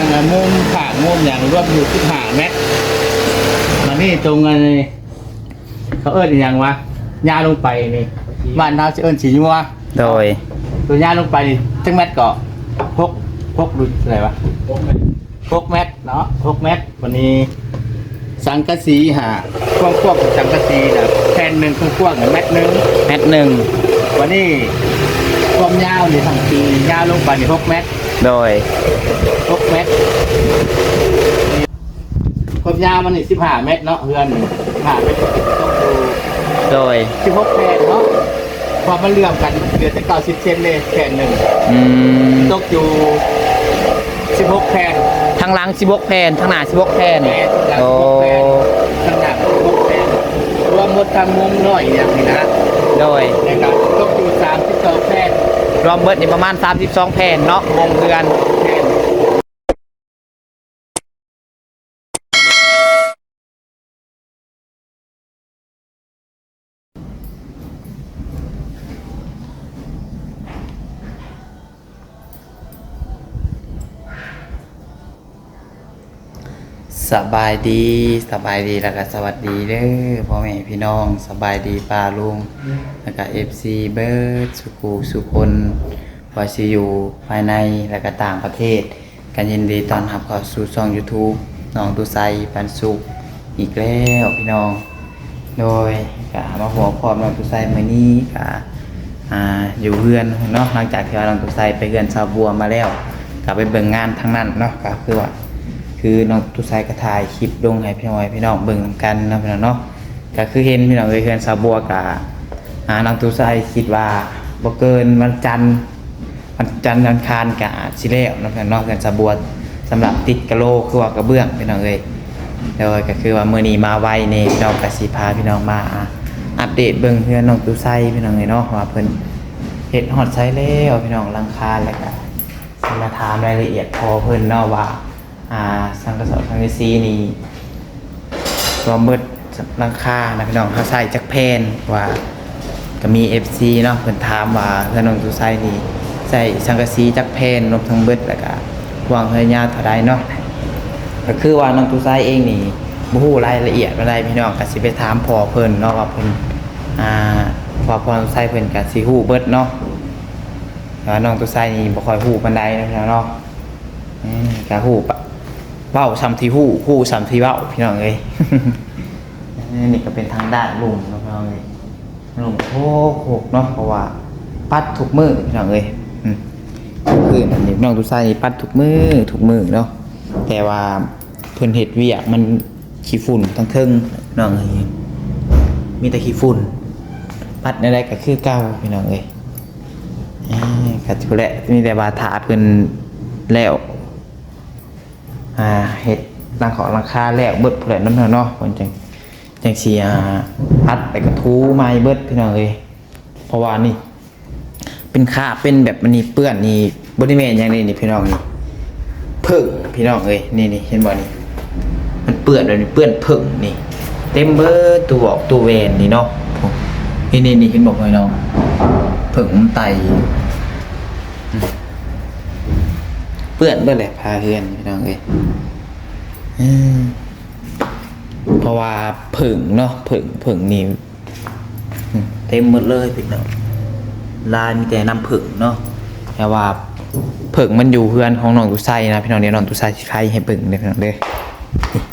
อันนั้นมุมขางมุมอย่างรวมอยู่ที่หาเมตรมานี่ตรงกันนี่เขาเอิ้นอย่างวะย่าลงไปนี่บ้านเราจะเอิ้นสีนัวโดย ตัวย่าลงไปนี่จังเม็ดก็พกพกดูอะไรวะพกเม็ดเนาะพกเม็ดวันนี้ สังกะสีหาพวกพวกสังกะสีนะแผ่นหนึ่งพวกพวกเม็ดหนึ่งแมตหนึ่งวันนี้ความยาวนี่ทั้งทียาวลงไปนี่หกเมตรโดย หกเมตรความ ยาวมันนี่สิบห้าเมตรเนาะเฮือนนี่ห้าเมตรต้องดูโดยสิบหกแผ่นเนาะพอมันเลื่อมกันเหลือแต่เก้าสิบเซนเลยแผ่นหนึ่งอืมตกอยู่สิบหกแผ่นทางหลัง16แผ่นทางหน้า16แผ่นแผ่นหลังโอ้หกแผ่นข้างหน้าสิบหกแผ่นรวมหมดทางมุมน้อยอย่างนี้นะโดยนะครับตกอยู่สามสิบสองแผ่นรวมเบิดนี่ประมาณ32แผ่นเนาะวงเรือน แผ่น สบายดีสบายดีแล้วก็สวัสดีเด้อพ่อแม่พี่น้องสบายดีป้าลุงแล้วก็ FC เบิร์ดสุกูสุคนวาสิอยู่ภายในแล้วก็ต่างประเทศกันยินดีตอนรับเข้าสู่ช่อง YouTube น้องตุไซปันสุขอีกแล้วพี่น้อง โดยก็มาหัวพร้อมน้องตุไซมื้อนี้ก็อ่าอยู่เฮือนเนาะหลังจากที่ว่าน้องตุไซไปเฮือนซาวบัวมาแล้วก็ไปเบิ่งงานทั้งนั้นเนาะก็คือว่า คือน้องตุไซก็ถ่ายคลิปลงให้พี่น้อยพี่น้องเบิ่งนำกันนะพี่น้องเนาะก็คือเห็นพี่น้องเอ้ยเฮือนซาบัวกับอ่าน้องตุไซคิดว่าบ่เกินวันจันทร์วันจันทร์วันคารก็อาจสิแล้วเนะพี่น้องเนาะเฮือนซาบัวสำหรับติดกระโหลคือว่ากระเบื้องพี่น้องเอ้ยโดยก็คือว่าเมื้อนี้มาไวนี่พี่น้องก็สิพาพี่น้องมาอัปเดตเบิ่งเฮือนน้องตุไซพี่น้องเอ้ยเนาะว่าเพิ่นเฮ็ดฮอดไซแล้วพี่น้องลังคาแล้วก็สิมาถามรายละเอียดพอเพิ่นเนาะว่า อ่าสังกะสอบสังกะสีนี่รวมเบิดราคานะพี่น้องเขาใส่จักแพนว่าก็มี FC เนาะเพิ่นถามว่าเพื่อนน้องตูไซนี่ใส่สังกะสีจักแพนรวมทั้งเบิดแล้วก็วางเฮือยาวเท่าใดเนาะก็คือว่าน้องตูไซเองนี่บ่ฮู้รายละเอียดอะไรพี่น้องก็สิไปถามพ่อเพิ่นเนาะว่าเพิ่นอ่าพอพ่อน้องไซเพิ่นก็สิฮู้เบิดเนาะแต่ว่าน้องตูไซนี่บ่ค่อยฮู้ปานใดนะพี่น้องเนาะอืมก็ฮู้ปะ เว้าซ้ำที่หู้หู้ซ้ำที่เว้าพี่น้องเอ้ยนี่ก็เป็นทางด้านลุงเนะพี่น้องเอ้ยลุงโคกโคกเนาะเพราะว่า ปัดทุกมือพี่น้องเอ้ยอืมคืออันนี้น้องตุไซนี่ปัดทุกมือทุกมือเนาะแต่ว่าเพิ่นเฮ็ดเวียกมันขี้ฝุ่นทั้งเทิงพี่น้องเอ้ยมีแต่ขี้ฝุ่น ปัดในใดก็คือเก่าพี่น้องเอ้ยอ่าก็จุแหละมีแต่ว่าถาเพิ่นแล้ว อ่าเห็ดรังของราคาแล้วเบิดเพื่อนนั่นเถอะเนาะคนจังจังสีอ่าพัดไปกระทูไม้เบิดพี่น้องเลยเพราะว่านี่ เป็นคราเป็นแบบมันนี่เปื้อนนี่บริเวณอย่างนี้นี่พี่น้องนี่เพิ่งพี่น้องเลยนี่นี่เห็นบ่นี่มันเปื้อนเลยนี่เปื้อนเพิ่งนี่ เต็มเบิดตัวออกตัวเวนนี่เนาะนี่นี่นี่เห็นบอกเลยน้องเพิ่งมันไต เปื้อนเบิดแหละพาเพื่อนพี่น้องเอ้ยเพราะว่าผึ่งเนาะผึ่งผึ่งนี่มเต็มหมดเลยพี่น้องลายมีแต่น้ำผึ่งเนาะแต่ว่าผึ่งมันอยู่เพื่อนของน้องตุไซนะพี่น้องเดี๋ยวน้องตุไซสิใครให้ผึ่งเด้อพี่น้องเด้อ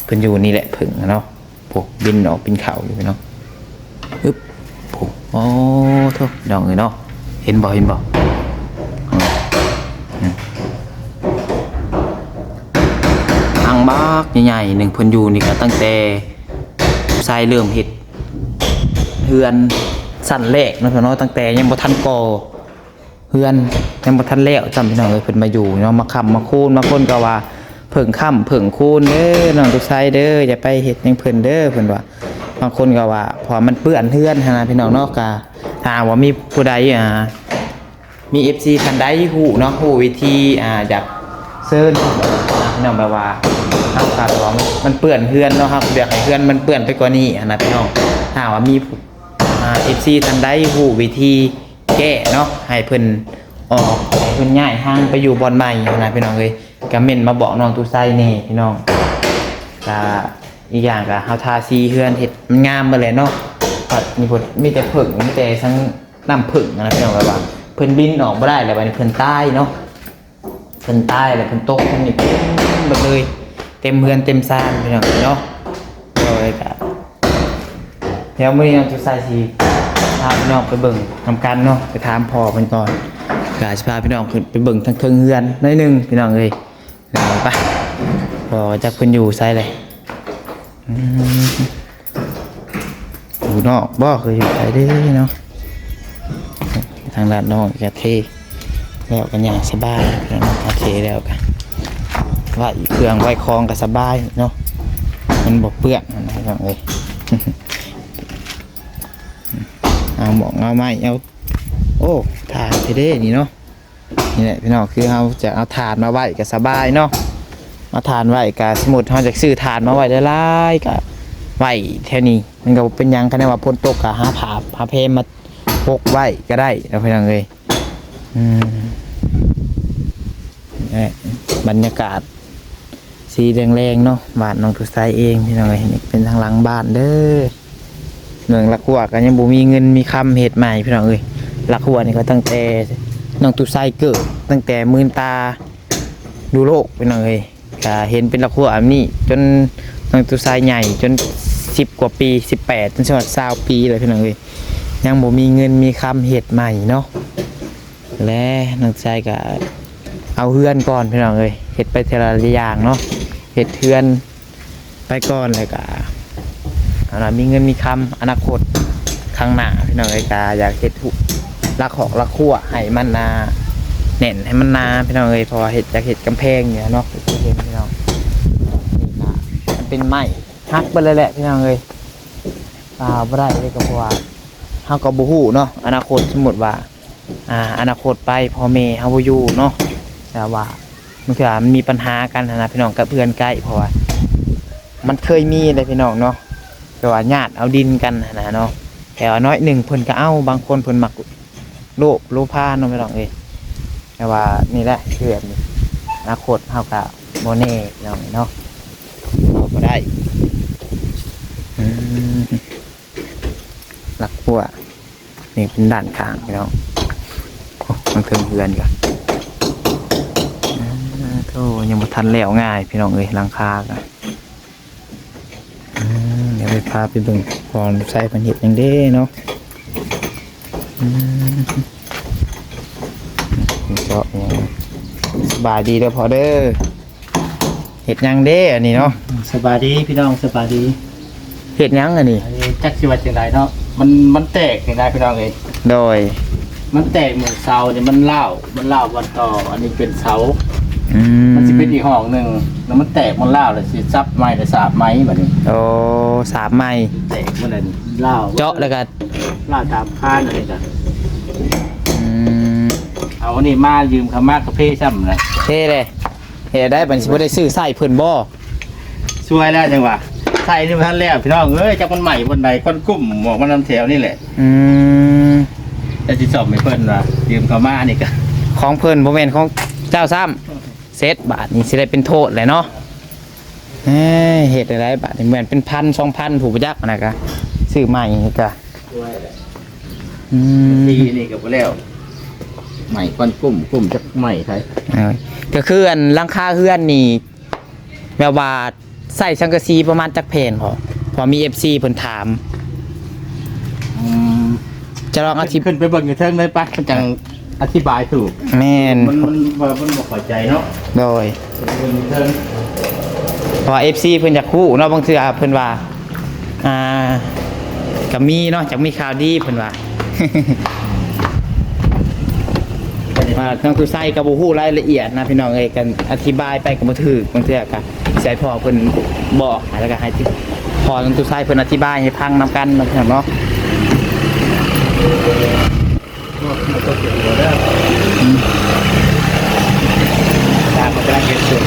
เพิ่นอยู่นี่แหละผึ่งเนาะโอ้บินออกบินเข่าอยู่พี่น้องอึ๊บโอ้โอ้โทษพี่น้องเอ้ยเนาะเห็นบ่เห็นบ่อืม ทางบั กใหญ่ๆหนึ่งเพิ่นอยู่นี่ก็ตั้งแต่ทรายเริ่มเฮ็ดเฮือนสั่นแรกเนะพี่น้องตั้งแต่ยังบ่ทันก่อเฮือนยังบ่ทันแล้วจำพี่น้องเอ้ยเพิ่นมาอยู่เนาะมาค้ำมาคูนมาคนก็ว่าเพิ่งค้ำเพิ่งคูนเด้อน้องตุกไซเด้ออย่าไปเฮ็ดหยังเพิ่นเด้อเพิ่นว่าบางคนก็ว่าพอมันเปื้อนเฮือนฮะพี่น้องเนาะก็ถ้าหากว่ามีผู้ใดอ่ามี FC ท่านใดฮู้เนาะฮู้วิธีอ่าอยากเซิร์นพี่น้องแบบว่า เฮาคาดว่ามันมันเปื้อนเฮือนเนาะครับอยากให้เฮือนมันเปื้อนไปกว่านี้นะพี่น้องถ้าว่ามีผู้อ่า FC ท่านใดฮู้วิธีแก้เนาะให้เพิ่นออกให้เพิ่นย้ายห้างไปอยู่บอนใหม่นะพี่น้องเอ้ยก็เม่นมาบอกน้องตูไซนี่พี่น้องก็อีกอย่างก็เฮาทาซีเฮือนเฮ็ดมันงามเบ่เลยเนาะปัดมีผลมีแต่ผึ่งมีแต่ทั้งน้ำผึ่งนะพี่น้องก็ว่าเพิ่นบินออกบ่ได้แล้วบัดนี้เพิ่นใตายเนาะเพิ่นใตายแล้วเพิ่นตกเพิ่นนี่เต็มหมดเลย เต็มเฮือนเต็มซานพี่น้องเนาะก็เลยก็เดี๋ยวมื้อนี้น้องตูไซสิพาพี่น้องไปเบิ่งนำกันเนาะไปถามพ่อเพิ่นก่อนกาสิพาพี่น้องขึ้นไปเบิ่งทางเทิงเฮือนน้อยหนึงพี่น้องเอ้ยเดี๋ยวไปรอจักเพิ่นอยู่ไสเลยอยู่นอกบ่เคยอยู่ไสเด้เนาะทางด้านนอกก็เทแล้วกันอย่างสบายพี่น้องโอเคแล้วกัน ว่าเครื่องไว้คลองก็สบายเนาะมันบ่เปื้อนนะพี่น้องเอ้ยเอาหมองเอาไม้เอาโอ้ถาดเทเด้นี่เนาะนี่แหละพี่น้องคือเราจะเอาถาดมาไว้ก็สบายเนาะมาถาดไว้ก็สมุดเราจะซื้อถาดมาไว้ได้หลายก็ไว้แค่นี้มันก็เป็นยังคะแนนว่าพ้นตกก็หาผาผาเพมมาพกไว้ก็ได้แล้วพี่น้องเอ้ยอืมบรรยากาศ สีแดงๆเนาะบ้านน้องตุไซเองพี่น้องเอ้ยนี่เป็นทางหลังบ้านเด้อเมืองลักหัวกันยังบ่มีเงินมีคำเฮ็ดใหม่พี่น้องเอ้ยลักหัวนี่ก็ตั้งแต่น้องตุไซเกิดตั้งแต่มื่นตาดูโลกพี่น้องเอ้ยก็เห็นเป็นลักหัวอันนี้ จนน้องตุไซใหญ่จน10กว่าปี18จนสวัสดิ์20ปีเลยพี่น้องเอ้ยยังบ่มีเงินมีคำเฮ็ดใหม่เนาะและน้องตุไซก็เอาเฮือนก่อนพี่น้องเอ้ยเฮ็ดไปทีละอย่างเนาะ เฮ็ดเฮือนไปก่อนแล้วก็เอาละมีเงินมีคำอนาคตข้างหน้าพี่น้องไอ้กาอยากเฮ็ดหุรักหอกรักขั้วให้มันนาแน่นให้มันนาพี่น้องเอ้ยพราะว่าเฮ็ดจากเฮ็ดกำแพงเนี่ยเนาะเห็นพี่น้องนี่ก็มันเป็นไม้ฮักไปเลยแหละพี่น้องเอ้ยอ่าบ่ได้เลยก็เพราะว่าเฮาก็บ่ฮู้เนาะอนาคตสมมุติว่า อ่า อนาคตไปพ่อแม่เฮาบ่อยู่เนาะแต่ว่า มันคือว่ามันมีปัญหากันหั้นนะพี่น้องกับเพื่อนใกล้เพราะว่ามันเคยมีเลยพี่น้องเนาะแต่ว่าญาติเอาดินกันหั้นนะเนาะแต่ว่าน้อยหนึ่งเพิ่นก็เอาบางคนเพิ่นมักโลภโลภาเนาะไม่ต้องเอยแต่ว่านี่แหละคือแบบนี้อนาคตเฮาก็บ่แน่พี่น้องเนาะเราบ่ได้อืมหลักปัวนี่เป็นด้านข้างพี่น้องโอ้มันเทิงเฮือนกัน ยังบ่ทันแล้วง่าย พี่น้องเอ้ยหลังคากันอืมเดี๋ยวไปพาไปเบิ่งก่อนใส่พันเห็ดยังเด้เนาะอืมเจาะอย่างสบายดีเด้อพอเด้อเห็ดหยังเด้อันนี้เนาะสบายดีพี่น้องสบายดีเห็ดหยังอันนี้อันนี้จักสิว่าจังไดเนาะมันมันแตกจังไดพี่น้องเอ้ยโดย มันแตกเหมือนเสาเนี่ยมันเล่าวมันเล่าววันต่อ อันนี้เป็นเสา อืมมันสิเป็นอีกห้องหนึงแล้วมันแตกมันเล่าวแล้วสิซับไม้ได้สาบไม้บัดนี้โอ้สามไม้แตกมันนั่นเล่าวเจาะแล้วก็เล่าวตามข้านอะไรจ้ะอืมเอาอันนี้มายืมคำมากกระเพาะซ้ำนะเท่เลยเฮ็ดได้บัดนสิบ่ได้ซื้อใส่เพิ่นบ่ช่วยแล้วจังหวะใส่นี่มันทันแล้วพี่น้องเอ้ยจักมันใหม่บนใดก้นกุ้มหมอกมันน้ำแถวนี่แหละอืมแต่จิสอบไม่เพิ่นว่ายืมเขามานี่ก็ของเพิ่นบ่แม่นของเจ้าซ้ำ เซตบาทนี่สิได้เป็นโทษแหละเนาะเอ้ยเฮ็ดอะไรบาทนี่เหมือนเป็นพันสองพันถูกประยักษ์นะกะซื้อใหม่นี่กะช่วยอืมทีนี่ก็บ่แล้วใหม่ก้นกุ้มกุ้มจักใหม่ไทยเออก็คืออันหลังคาเฮือนนี่แบบว่าใส่สังกะสีประมาณจักเพนพอพอมี FC เพิ่นถามอืมจะลองอธิบขึ้นไปเบิ่งอยู่เทิงเลยปะมันจัง อธิบายถูก แม่นมันมันมันมันบ่เข้าใจเนาะโดยเบิ่งอยู่เทิงเพราะว่า FC เพิ่นอยากฮู้เนาะบางเทื่อเพิ่นว่าอ่าก็มีเนาะจากมีข่าวดีเพิ่นว่า ว่าน้องตุไซกับบูฮู้รายละเอียดนะพี่น้องเอ้ยกันอธิบายไปกับบ่ถูกบางเทื่อก็ใส่พ่อเพิ่นบอกแล้วก็ให้ที่พอน้องตุไซเพิ่นอธิบายให้ฟังนํกันเนาะพี่น้องเนาะ มันก็เกี่ยวหัวแล้วตามมันกำลังเก็บส่วน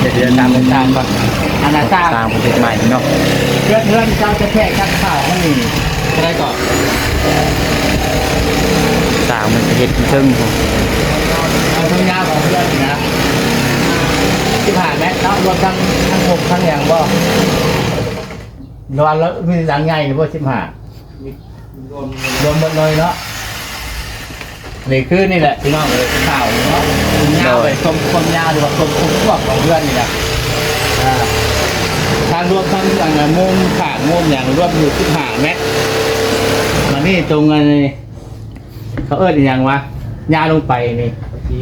เดี๋ยวเดี๋ยวตามไปตามก่อนอันนั้นตามสร้างประเทศใหม่เนาะเพื่อนเพื่อนเจ้าจะแทกชักข่าวมันนี่อะไรก่อนสร้างมันประเทศเชิงพุ่นเอาทั้งยาของเพื่อนนี่นะสิบห้าเมตรเนาะรวมทั้งทั้งหกทั้งอย่างบ่รวมแล้วมีหลังใหญ่หรือว่าสิบห้ารวมรวมหมดเลยเนาะ นี่คือนี่แหละพี่น้องเลยข่าวเนาะยาวไปชมความยาวหรือว่าชมคุ้มพวกของเพื่อนนี่แหละอ่าทางรวมทั้งอย่างละมุมขางมุมอย่างรวมอยู่สิบห้าเมตรมานี่ตรงกันนี่เขาเอิ้นอหย่างวะยาวลงไปนี่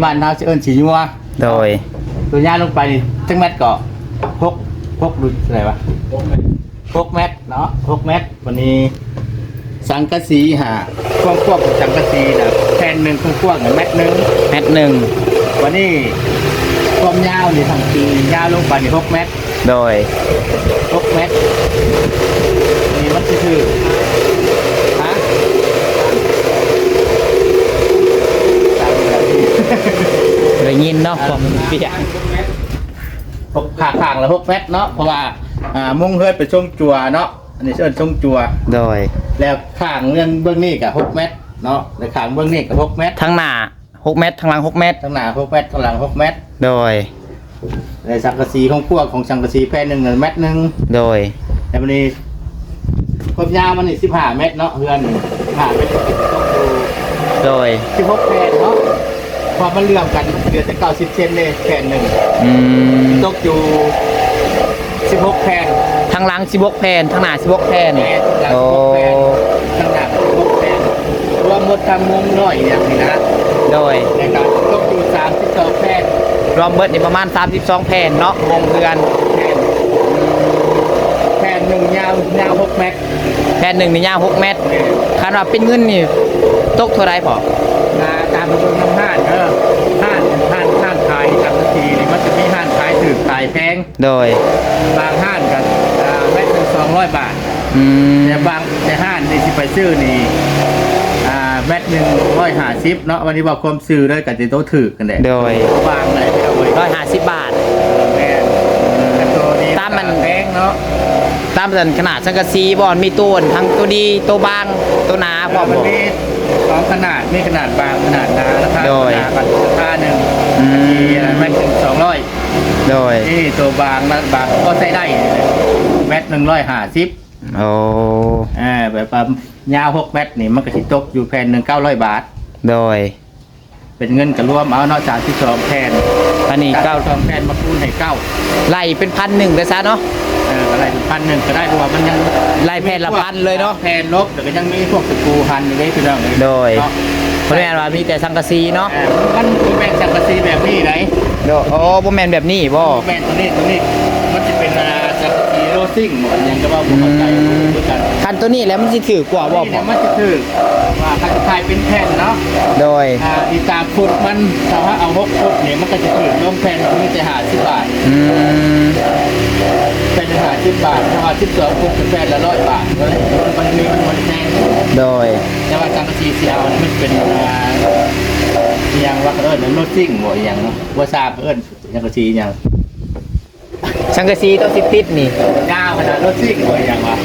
บ้านเราจะเอิ้นฉีนัวโดย ตัวยาลงไปนี่จังแมตรก็พกพกดูอะไรวะพกแมตรเนาะพกแมตรวันนี้สังกะสีหา ควงควบของสังกะสีนะแผ่นหนึ่งควงควบกับแมตรหนึ่งแมตหนึ่งวันนี้ความยาวนี่ทางปียาวลงไปนี่พกแมตรโดยพกแมตรนี่มันคือคือฮะสามแบบนี้ ได้ยินเนาะผมเปียกหกขาขางละหกเมตรเนาะเพราะว่าอ่ามุ่งเฮือดไปช่วงจัวเนาะอันนี้เชิญช่วงจัว โดย แล้วข้างเรื่องเบื้องนี้กับหกเมตรเนาะแล้วข้างเบื้องนี้กับหกเมตรทั้งหน้าหกเมตรทั้งหลังหกเมตร ทั้งหน้าหกเมตรข้างหลังหกเมตร โดยแล้วสังกะสีของพวกของสังกะสีแผ่นหนึ่งน่ะเมตรหนึ่งโดยแต่วันนี้ความยาวมันนี่สิบห้าเมตรเนาะเฮือนสิบห้าเมตรต้องดูโดยสิบหกแผ่นเนาะพอมันเลื่อมกันเหลือแต่เก้าสิบเซนเลยแผ่นหนึ่งอืมตกอยู่สิบหกแผ่น ทั้งหลังสิบกแผ่นทั้งหน้าสิบกแผ่นแผ่นหลังโอ้สิบหกแผ่นข้างหน้าสิบหกแผ่นรวมหมดทางมุมน้อยอย่างนี้นะโดยในการตกอยู่สามสิบสองแผ่นรวมเบิดนี่ประมาณ 32 แผ่นเนาะวงเดือนแผ่นแผ่นหนึ่งยาวยาวหกเมตรแผ่นหนึ่งนี่ยาว6เมตรคาดว่าเป็นเงินนี่ตกเท่าไรพอมาตามตัวน้ำห้านเออห้านห้านห้านขายทำทีนี่มันจะมีห้านขายถือขายแพง โดย บางห้านกันเมตรหนึ่งส องร้อยบาทอืมแต่บางแต่ห้านที่สิไปซื้อนี่อ่าเมตรหนึ่งร้อยห้าสิบเนาะวันนี้บอกความซื้อด้วยกันจะโตะถือกันแหละโดยบางเลยเอาไว้ร้อยห้าสิบบาท แม่แต่ตัวนี้ตามมัน แพงเนาะตามสันขนาดสังกะสีบอลมีตัวอ่อนทั้งตัวดีตัวบางตัวหนาพร้อมมันบ่มีสองขนาดมีขนาดบางขนาดหนาราคาโดยขนาดราคาหนึ่งอืม มีอะไรแม็กถึงสองร้อย โดย นี่ตัวบางนะบางก็ใช้ได้ แมตหนึ่งร้อยห้าสิบโอ้อ่าแบบว่ายาวหกเมตรนี่มันก็สิตกอยู่แผ่นหนึ่งเก้าร้อยบาท โดย เป็นเงินกระรวมเอาเนาะจากที่สองแผ่นอันนี้จากเก้าที่สองแผ่นมาคูณให้เก้าไล่เป็นพันหนึ่งเลยซะเนาะเอออะไรพันหนึ่งก็ได้เพราะว่ามันยังไล่แผ่นละพันเลยเนาะแผ่นลบแต่ก็ยังมีพวกสกรูพันอยู่เลยพี่น้องเลยโดยเนาะเพราะแม่นว่ามีแต่สังกะสีเนาะเออมันเป็นแผ่นสังกะสีแบบนี้ไหนโดยโอ้บ่แม่นแบบนี้บ่แผ่นตัวนี้ตัวนี้มันจะเป็นอ่าสังกะ โรซิ่งหมดยังก็ว่าผมเข้าใจเหมือนกันคันตัวนี้แล้วมันสิถือกว่าบ่พเนี่อยมันจะถือว่าถ้าขายเป็นแผ่นเนาะโดย อ่าอีตามฟุตมันถ้าว่าเอาหกฟุตเนี่ยมันก็จะถือลงแผ่นมันจะหาสิบบาทอืม แผ่นหาสิบบาทถ้าว่าสิบสองฟุตเป็นแผ่นละร้อยบาทเลยมันมีมันมันแพงโดย แต่ว่าจังกะซีเซีเอานี่มันเป็นอ่าอหย่างว่าเขาเอิญนั้นโนซิ่งบ่อหย่างเนาะว่าทราบเอิญจังกะซีอหย่าง สังกะสีต้องสิติดนี่ยาวขนาดโนซิ่งบ่อหย่างวะ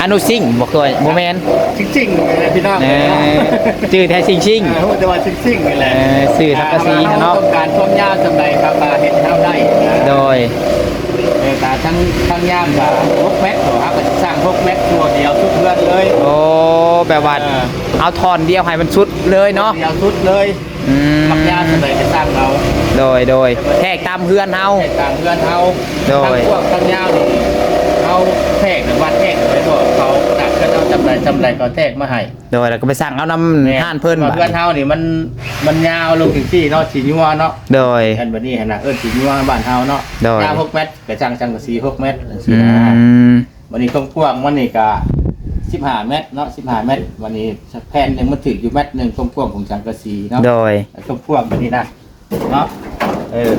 อนุซิงบ่เคยบ่แม่นจริงๆเลยพี่น้องแหน่ชื่อแท้จริงชิงอ่าแต่ว่าจริงๆนี่แหละเออสื่อทักกะซีอ่เนาะต้องการความยาวสำหรับครับมาเห็นเท่าได้นะโดยเออแต่ทั้งทั้งย่ามกับพกแม็กตัวครับก็จะสร้างพกแม็กตัวเดียวทุกเพื่อนเลย โอ้แบบว่าเออเอาทอนเดียวให้มันชุดเลยเนาะเดียวทุดเลยอืมมักยาสำหรับจะสร้างเรา โดยโดยแทกตามเพื่อนเฮา แทกต่างเพื่อนเขาโดยทั้งพวกทั้งยาวนี่เขาแทกหรือวัดแทกไปบอกเขาหนักก็ต้องจำไรจำไรก็แทกมาให้โดยแล้วก็ไปสั่งเอาน้ำห่านเพิ่นว่าบัดเพื่อนเขานี่มันมันยาวลงถึงที่เนาะสีนัวเนาะโดย อันบันนี้เห็นนะเอิ้นสีนัวบ้านเฮาเนาะโดยยาวหกเมตรกระจังจังกับสีหกเมตรจังอืซี่นะ มวันนี้กว้างๆวันนี้ก็สิบห้าเมตรเนาะสิบห้าเมตร วันนี้แผ่นหนึ่งมันถึงอยู่เมตรหนึ่งกว้างๆของสังกะสีเนาะโดยกว้างๆแบบนี้นะเนาะ เออ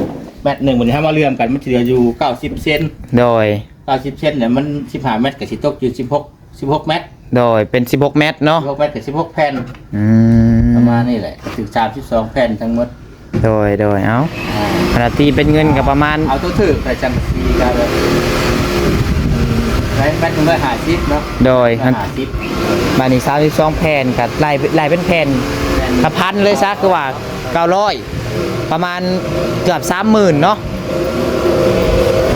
เมตรหนึ่งวันนี้ถ้ามาเรื่อมกันมันจะเหลืออยู่เก้าสิบเซนโดย เก้าสิบเซนเนี่ยมันสิบห้าเมตรกับสิตกอยู่สิบหกสิบหกเมตรโดยเป็น 16 เมตรเนาะสิบหกเมตรกับสิบหกแผ่นอืมประมาณนี้แหละถึงสามสิบสองแผ่นทั้งหมดโดยโดยเอาอ่าขณะที่เป็นเงินก็ประมาณเอาตัวถือใส่จังกะสีกันเลยไรเมตรหนึ่งร้อยห้าสิบเนาะโดยร้อยห้าสิบบานี้32แผ่นกับไล่ไล่เป็นแผ่น แผ่น ถ้าพันเลยซะคือว่า 900 ประมาณเกือบ 30,000เนาะ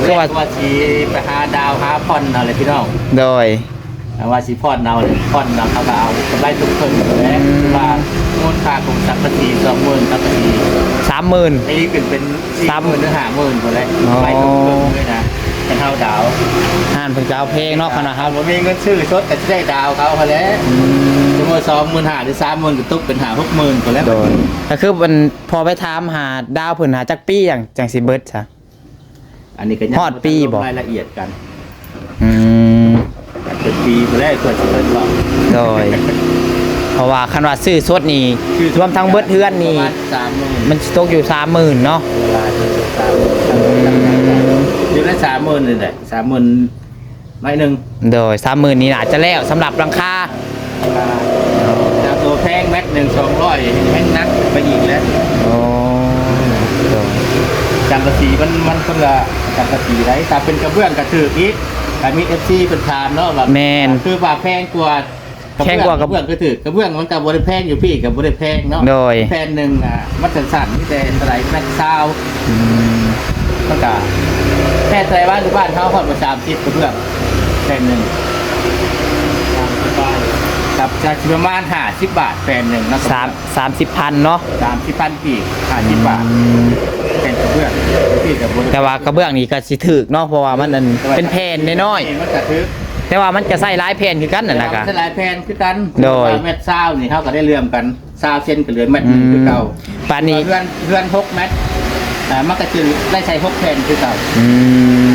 คือว่า ว่าสีไปหาดาวหาพอนเอาเลยพี่น้องโดยแต่ว่าสีพอนเอาเลยพอนเอาเขาก็เอากำไรทุกคนเลยอืมว่ามูลค่าของสังกะสีสองหมื่นสังกะสีสามหมื่นนี่เป็นเป็นสี่สามหมื่นหรือห้าหมื่นหมดเลยอ๋อ ไปทุกคนเลยนะ เป็นเท่าดาวห่านเพิ่นก็เอาเพลงเนาะขนาดครับผมมีเงินซื้อชดแต่จะได้ดาวเขาเขาแล้วอืมสมมติสองหมื่นห้าหรือสามหมื่นก็ตกเป็นหาหกหมื่นหมดแล้วโดยก็คือมันพอไปถามหาดาวเพิ่นหาจักปี้อย่างจังสิเบิดซะอันนี้ก็ยังฮอดปีบ่รายละเอียดกันอืมอาจเป็นปีไปแล้วควรจะเป็นบอกโดยเพราะว่าคันว่าซื้อสดนี่รวมทั้งเบิดเทือนนี่ประมาณสามหมื่นมันสิตกอยู่30,000เนาะ เวลาที่สามหมื่นอยู่ได้สามหมื่นเลยแหละสามหมื่นน้อยหนึ่งโดย30,000นี่น่าจะแล้วสำหรับราคาดาวตัวแพงแม็กหนึ่งสองร้อยแม็กนักไปอีกแล้วโอ้โดยจังกะสีมันมันคนละจังกะสีไรแต่เป็นกระเบื้องกระถืออีกแต่มีเอฟซีเป็นทามเนาะแบบแมนคือว่าแพงกว่าแพงกว่ากระเบื้องกระถือกระเบื้องมันกับบริแพงอยู่พี่กับบริแพงเนาะโดยแพงหนึ่งอะมันสันสันๆที่แต่สไลด์แม็กซาว อืมก็กะแค่ใจบ้านที่บ้านเขาผ่อนประชามทิพย์กระเบื้องแพงหนึ่งกับจะประมาณห้าสิบบาทแพงหนึ่งนะสามสามสิบพันเนาะสามสิบพันปีห้าสิบบาทอืมแพงกระเบื้องพี่กับบริแต่ว่ากระเบื้องนี่ก็สิถึกเนาะเพราะว่ามันนั่นเป็นแผ่นน้อยมันกระทึกๆแต่ว่ามันจะใส่หลายแผ่นคือกันนั่นแหละกะสลายแพนคือกันโดยเม็ดซาวนี่เขาก็ได้เลื่อมกันซาวเส้นกับเหลือเม็ดหนึงคือเก่าปานนี้เพื่อนเพื่อนหกเม็ด อ่ามันก็จะได้ใช้หกแผ่นคือเก่าอืม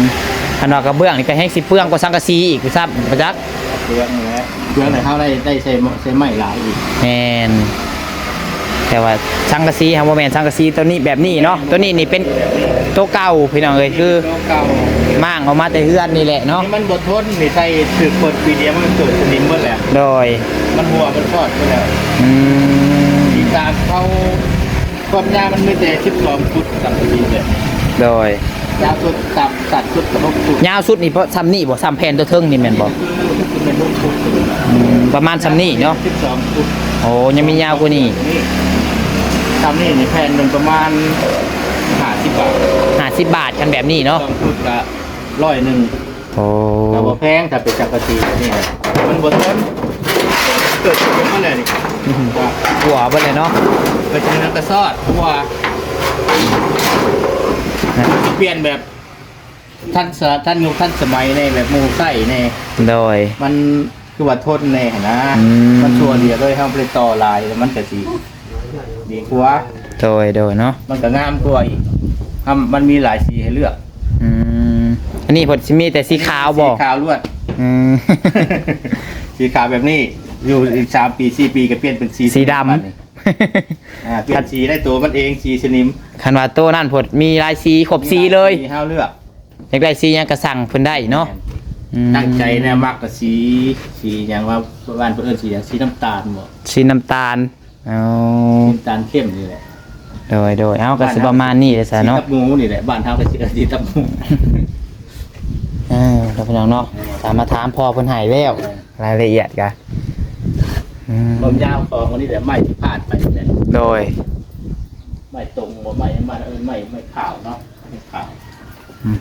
อันว่ากระเบื้องนี่ก็แห้งสิเปลืองกว่าสังกะสีอีกคือซับประจักษ์เพื่อนนี่แหละเพื่อนไหนเขาได้ได้ใช้ใช้ไม้หลายอีกแมนแต่ว่าสังกะสีครับว่าแมนสังกะสีตัวนี้แบบนี้เนาะตัวนี้นี่เป็นตัวเก่าพี่น้องเอ้ยคือเก่ามั่างออกมาแต่เฮือนนี่แหละเนาะนี่มันบดทนนี่ใช้ถือเปิดปีเดียวมันเกิดสนิมหมดแล้วโดยมันหัวมันทอดหมดแล้วอืมทีตามเขา ความยาวมันไม่แต่สิบสองฟุตสัมปีเลยโดยยาวสุดต่ำตัดสุดกับหกฟุตยาวสุดนี่เพราะซ้ำนี่บ่ซ้ำแผ่นตัวเทิงนี่แม่นบ่คือเป็นหกฟุตอืมประมาณซ้ำนี่เนาะสิบสองฟุตโอ้ยังมียาวกว่านี้นี่ทำนี่นี่แผ่นหนึ่งประมาณห้าสิบบาท50บาทกันแบบนี้เนาะสองฟุตละร้อยหนึ่งโอ้แต่ว่าแพงถ้าเป็นจักรจีนี่นะมันบดต้นเกิดขึ้นมาเลยนี่ว่า หัวเบ่เลยเนาะเกิดจากนักกระซอดเพราะว่าเปลี่ยนแบบท่านสท่านยุคท่านสมัยในแบบมูไส้ในโดยมันคือว่าทนในนะ มันชัวร์เดียวเลยทำไปต่อลายมันก็สีดีกว่าโดยโดยเนาะมันก็งามกว่าอีกทำมันมีหลายสีให้เลือกอืมอันนี้ผลสิมีแต่สีขาวบ่สีขาวล้วนอืมสีขาวแบบนี้ อยู่อีกสามปีสี่ปีก็เปลี่ยนเป็นสีสีดบันี้อ่าเปลี่ยนสีได้ตัวมันเองสีสนิมำคันว่าโตนั่นผลมีลายสีครบสีเลยสีห้าเลือกอยากได้สีหยังก็สั่งเพิ่นได้เนาะอืมตั้งใจเนี่ยมักกับสีสีอย่างว่าบ้านเพื่อนสีอย่างสีน้ำตาลหมดสีน้ำตาลเอาสีน้ำตาลเข้มนี่แหละโดยโดยเอาก็สิประมาณนี้เลยซะสีเนาะตับหมูนี่แหละบ้านเฮาก็สีสีตับหมูเออแล้วพี่น้องเนาะตามมาถามพ่อเพิ่นให้แล้วรายละเอียดกะ อืมลมยาวของวันนี้แหละไม้ที่พาดไปเนี่ยโดยไม้ตรงหัวไม้ไม้เออไม้ไม้ขาวเนาะไม้ขาวอืม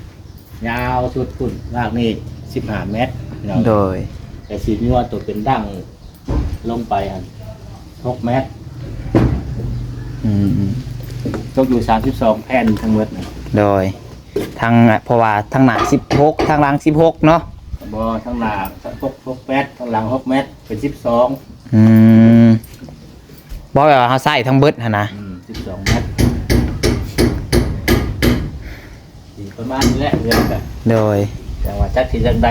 ยาวสุดฝุ่นรากนี่สิบห้าเมตรพี่น้องโดย แต่สีนี้ว่าตัวเป็นดั้งลงไปอันหกเมตรอืมอืมตกอยู่สามสิบสองแผ่นทั้งหมดนะโดยทางเพราะว่าทางหน้า16ทางหลัง16เนาะบอทั้งหน้าหกหกเมตรทั้งหลังหกเมตรเป็นสิบสอง อืมบ่แบบว่าเฮาใส่ทั้งเบิดหั่นนะ สิบสองเมตรสีประมาณนี้แหละเรื่องกันโดย แต่ว่าจักที่จังใด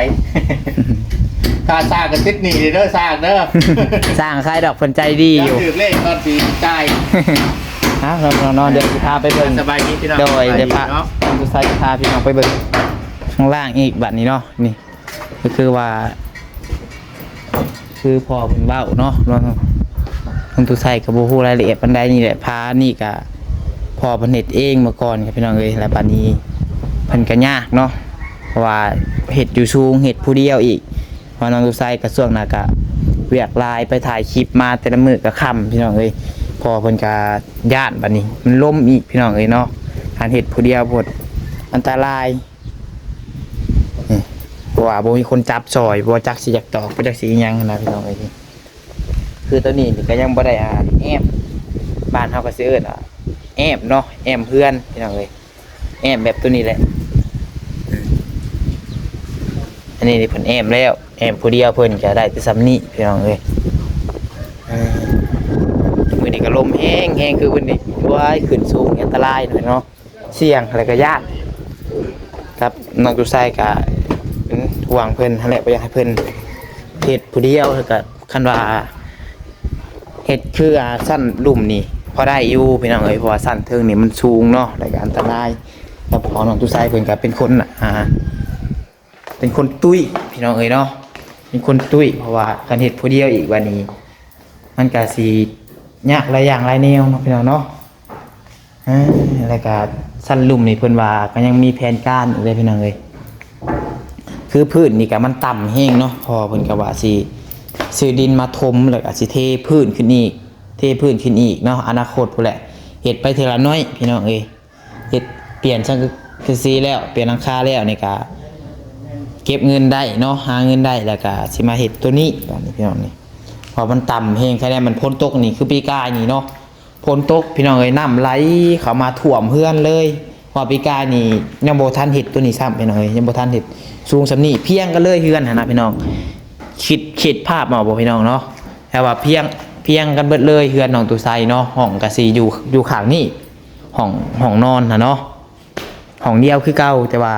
ถ้าซากกันติดหนีเด้อซากเด้อ สร้างค่ายดอกเพิ่นใจดีอยู่ ถือเลขตอนสีจ่ายฮะเราเรานอนเดี๋ยวสิพาไปเบิ่ง สบายดีพี่น้องโดยเดี๋ยวพาเนาะดูไซส์พาพี่น้องไปเบิ่งข้างล่างอีกบัดนี้เนาะนี่ ก็คือว่า คือพอเพิ่นเว้าเนาะเนาะทางตุไซกับบ่ฮู้รายละเอียดปานใดนี่แหละพานี่ก็พอเพิ่นเฮ็ดเองเมื่อก่อนครับพี่น้องเอ้ยแล้วบัดนี้เพิ่นก็ยากเนาะเพราะว่าเฮ็ดอยู่สูงเฮ็ดผู้เดียวอีกเพราน้องตุไซก็ช่วงหน้าก็เวียกลายไปถ่ายคลิปมาแต่ละมื้อก็ค่ำพี่น้องเอ้ยพอเพิ่นก็ย่านบัดนี้ มันล่มอีกพี่น้องเอ้ยเนาะการเฮ็ดผู้เดียวบดอันตราย เพราะว่าบ่มีคนจับซอยบ่จักสิอยากตอกบ่จักสิหยังนะพี่น้องเอ้ยนี่คือตัวนี้นี่ก็ยังบ่ได้อ่าแอมบ้านเฮาก็สิเอิ้นอะแอมเนาะแอมเพื่อนพี่น้องเอ้ยแอมแบบตัวนี้แหละอันนี้นี่เพิ่นแอมแล้วแอมผู้เดียวเพิ่นจะได้แต่ซ้ำนี้พี่น้องเอ้ยมื้อนี้ก็ลมแห้งแห้งคือวันนี้ว้ายขึ้นสูงอันตรายหน่อยเนาะเสี่ยงแล้วก็ยากครับน้องจุไซก็ เป็นห่วงเพิ่นนั่นแหละบ่อยากให้เพิ่นเฮ็ดผู้เดียวแล้วก็คันว่าเฮ็ดคืออาสั้นลุ่มนี่พอได้อยู่พี่น้องเอ้ยเพราะว่าสั้นเทิงนี่มันสูงเนาะแล้วก็อันตรายแล้วพอน้องจุไซเพิ่นก็เป็นคนอ่าเป็นคนตุ้ยพี่น้องเอ้ยเนาะเป็นคนตุ้ยเพราะว่าคันเฮ็ดผู้เดียวอีกวันนี้ มันก็สิยากหลายอย่างหลายแนวเนาะพี่น้องเนาะอ่าแล้วก็สั้นลุ่มนี่เพิ่นว่าก็ยังมีแผนการอีกเลยพี่น้องเอ้ย คือพืชนี่ก็มันต่ำแห้งเนาะพอเพิ่นก็ว่าสิซื้อดินมาถมแล้วก็สิเทพื้นขึ้นอีก เทพื้นขึ้นอีกเนาะอนาคตพุ่นแหละเฮ็ดไปเทละน้อยพี่น้องเอ้ยเฮ็ดเปลี่ยนซังคือซีแล้วเปลี่ยนหลังคาแล้วนี่ก็เก็บเงินได้เนาะหาเงินได้แล้วก็สิมาเฮ็ดตัวนี้แบบนี้พี่น้องนี่พอมันต่ำแห้งแค่นี้มันพ้นตกนี่คือปีกายนี่เนาะฝนตกพี่น้องเอ้ยน้ำไหลเข้ามาท่วมเพื่อนเลย ว่าปีกานี่ยังโบทันเห็ดตัวนี้ซ้ำพี่น้อยยังโบทันเห็ดสูงสำนีเพียงกันเลยเฮือนนะพี่น้องคิดคิดภาพมาบ่พี่น้องเนาะแต่ว่าเพียงเพียงกันเบิดเลยเฮือนน้องตุไซเนาะห้องก็สิอยู่อยู่ข้างนี้ห้องห้องนอนนะเนาะห้องเดียวคือเก่าแต่ว่า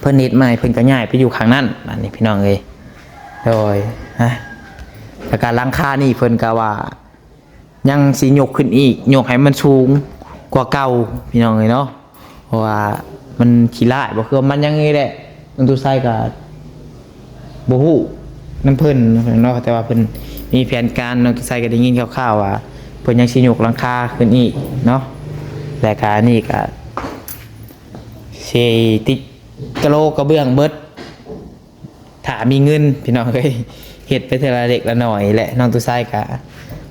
เพิ่นเฮ็ดใหม่เพิ่นก็ย้ายไปอยู่ข้างนั้นอันนี้พี่น้องเอ้ยโดยนะแต่การหลังค่านี่เพิ่นก็ว่า ยังสีหยกขึ้นอีกหยกให้มันสูง กว่าเก่าพี่น้องเลยเนาะเพราะว่ามันขี้ร้ายบ่คือมันยังไงแหละมันตัวไซก็บ่ฮู้น้ำเพิ่นเนาะแต่ว่าเพิ่นมีแผนการน้องตัวไซก็ได้ยินคร่าวๆว่าเพิ่นยังสิยกหลังคาขึ้นอีกเนาะแต่กานี่ก็สิติดกะโลกระเบื้องเบิดถ้ามีเงินพี่น้องเอ้ยเฮ็ดไปเทอละเล็กละหน่อยแหละน้องตุไซกะ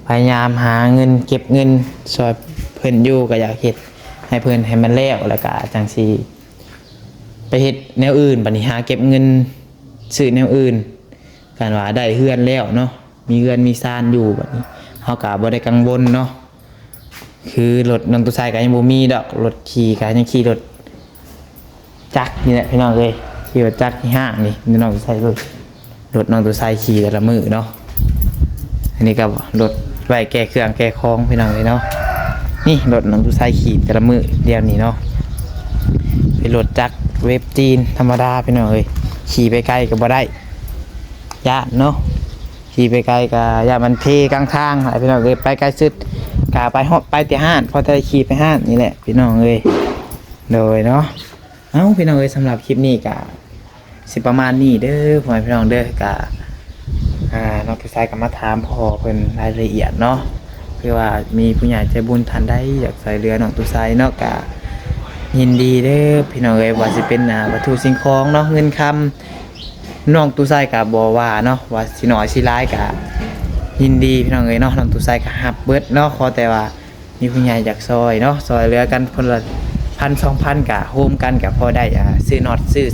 พยายามหาเงินเก็บเงินซอย พิ่นอยู่ก็อยากเฮ็ดให้เพิ่นให้มันแล้วแล้วก็จังซี่ไปเฮ็ดแนวอื่นบัดนี้หาเก็บเงินซื้อแนวอื่นกันว่าได้เฮือนแล้วเนาะมีเฮือนมีซานอยู่บัดนี้เฮาก็บ่ได้กังวลเนาะคือรถน้องตุไซก็ยังบ่มีดอกรถขี่ก็ยังขี่รถจักรนี่แหละพี่น้องเลยขี่รถจักรที่ห้างนี่พี่น้องใส่รถรถน้องตัวใส่ขี่แต่ละมือเนาะอันนี้ก็รถไว้แก้เครื่องแก้คล้องพี่น้องเลยเนาะ นี่รถน้องตัวใส่ขี่แต่ละมือเดียวนี้เนาะเป็นรถจักรเว็บจีนธรรมดาพี่น้องเลยขี่ไปไกลก็บ่ได้ยากเนาะขี่ไปไกลก็ยากมันเพกลางทางอะไรพี่น้องเลยไปไกลสุดกาไปฮอดไปแต่ห้านพอจะขี่ไปห้านนี่แหละพี่น้องเลยโดยเนาะเอ้าพี่น้องเอ้ยสำหรับคลิปนี้กะสิประมาณนี้เด้อพ่อแม่พี่น้องเด้อกะอ่าน้องพี่ชายก็มาถามพ่อเพิ่นรายละเอียดเนาะ เพื่อว่ามีผู้ใหญ่ใจบุญทันได้อยากใส่เรือน้องตุไซเนาะกะยินดีเด้อพี่น้องเอ้ยว่าสิเป็นอ่าวัตถุสิ่งของเนาะเงินคำน้องตุไซกะบ่ว่าเนาะว่าสิน้อยสิหลายกะยินดีพี่น้องเอ้ยเนาะน้องตุไซกะฮับเบิดเนาะขอแต่ว่ามีผู้ใหญ่อยากซอยเนาะซอยเรือกันคนละพันสองพันกะโฮมกันกะพอได้อ่าซื้อน็อตซื้อ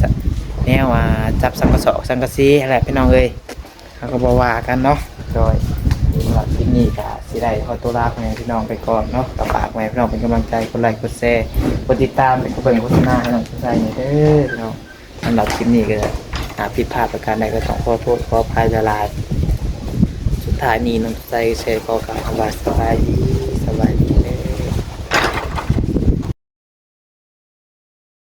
แนวอ่าจับสังกะสอสังกะซีอะไรพี่น้องเอ้ยเขาก็บอว่ากันเนาะโดย นี่กะสิได้ขอตัวลาไปพี่น้องไปก่อนเนาะกับปากแม่พี่น้องเป็นกำลังใจกดไลค์กดแชร์กดติดตามเป็นกดเบื้องโฆษณาให้น้องทุกท่านเด้อพี่น้องสำหรับคลิปนี้ก็หาผิดพลาดประการใดก็ต้องขอโทษขออภัยละลายสุดท้ายนี้น้องใจแชร์ก็กล่าวคำว่าสบายดีสบายดี